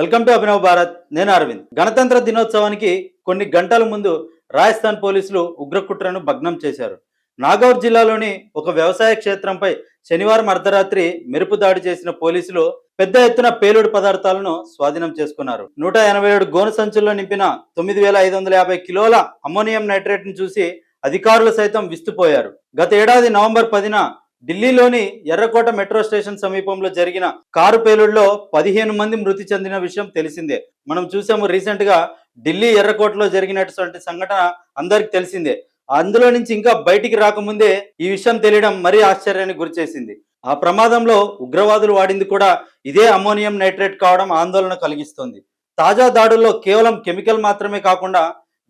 Welcome to Abhinav Bharat. నేను అరవింద్. గణతంత్ర దినోత్సవానికి కొన్ని గంటల ముందు రాజస్థాన్ పోలీసులు ఉగ్రకుట్రను భగ్నం చేశారు. నాగౌర్ జిల్లాలోని ఒక వ్యవసాయ క్షేత్రంపై శనివారం అర్ధరాత్రి మెరుపు దాడి చేసిన పోలీసులు పెద్ద ఎత్తున పేలుడు పదార్థాలను స్వాధీనం చేసుకున్నారు. నూట ఎనభై ఏడు గోను సంచుల్లో నింపిన తొమ్మిది వేల ఐదు వందల యాభై కిలోల అమ్మోనియం నైట్రేట్ను చూసి అధికారులు సైతం విస్తుపోయారు. గత ఏడాది నవంబర్ పదిన ఢిల్లీలోని ఎర్రకోట మెట్రో స్టేషన్ సమీపంలో జరిగిన కారు పేలుడులో పదిహేను మంది మృతి చెందిన విషయం తెలిసిందే. మనం చూసాము రీసెంట్గా ఢిల్లీ ఎర్రకోటలో జరిగినటువంటి సంఘటన అందరికి తెలిసిందే. అందులో నుంచి ఇంకా బయటికి రాకముందే ఈ విషయం తెలియడం మరీ ఆశ్చర్యానికి గురిచేసింది ఆ ప్రమాదంలో ఉగ్రవాదులు వాడింది కూడా ఇదే అమ్మోనియం నైట్రేట్ కావడం ఆందోళన కలిగిస్తోంది. తాజా దాడుల్లో కేవలం కెమికల్ మాత్రమే కాకుండా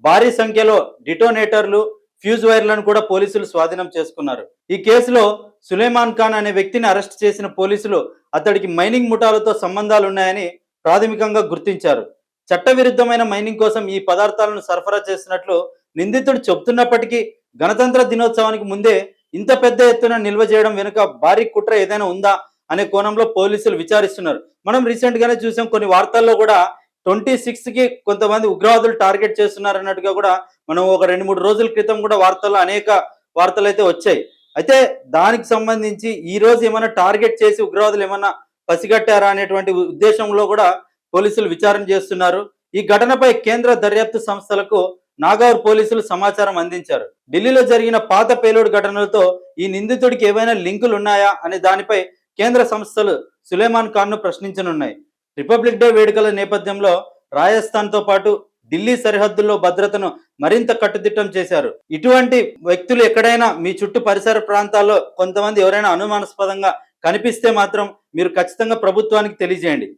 భారీ సంఖ్యలో డిటోనేటర్లు ఫ్యూజ్ వైర్లను కూడా పోలీసులు స్వాధీనం చేసుకున్నారు. ఈ కేసులో సులేమాన్ ఖాన్ అనే వ్యక్తిని అరెస్ట్ చేసిన పోలీసులు అతడికి మైనింగ్ ముఠాలతో సంబంధాలు ఉన్నాయని ప్రాథమికంగా గుర్తించారు. చట్టవిరుద్ధమైన మైనింగ్ కోసం ఈ పదార్థాలను సరఫరా చేసినట్లు నిందితుడు చెబుతున్నప్పటికీ గణతంత్ర దినోత్సవానికి ముందే ఇంత పెద్ద ఎత్తున నిల్వ చేయడం వెనుక భారీ కుట్ర ఏదైనా ఉందా అనే కోణంలో పోలీసులు విచారిస్తున్నారు. మనం రీసెంట్గానే చూసాం కొన్ని వార్తల్లో కూడా ట్వంటీ సిక్స్కి కొంతమంది ఉగ్రవాదులు టార్గెట్ చేస్తున్నారు అన్నట్టుగా కూడా మనం ఒక రెండు మూడు రోజుల క్రితం కూడా వార్తలు అనేక వార్తలు అయితే వచ్చాయి. అయితే దానికి సంబంధించి ఈ రోజు ఏమైనా టార్గెట్ చేసి ఉగ్రవాదులు ఏమైనా పసిగట్టారా అనేటువంటి ఉద్దేశంలో కూడా పోలీసులు విచారణ చేస్తున్నారు. ఈ ఘటనపై కేంద్ర దర్యాప్తు సంస్థలకు నాగౌర్ పోలీసులు సమాచారం అందించారు. ఢిల్లీలో జరిగిన పాత పేలోడ్ ఘటనలతో ఈ నిందితుడికి ఏవైనా లింకులు ఉన్నాయా అనే దానిపై కేంద్ర సంస్థలు సులేమాన్ ఖాన్ను ప్రశ్నించనున్నాయి. రిపబ్లిక్ డే వేడుకల నేపథ్యంలో రాజస్థాన్తో పాటు ఢిల్లీ సరిహద్దుల్లో భద్రతను మరింత కట్టుదిట్టం చేశారు. ఇటువంటి వ్యక్తులు ఎక్కడైనా మీ చుట్టూ పరిసర ప్రాంతాల్లో కొంతమంది ఎవరైనా అనుమానాస్పదంగా కనిపిస్తే మాత్రం మీరు ఖచ్చితంగా ప్రభుత్వానికి తెలియజేయండి.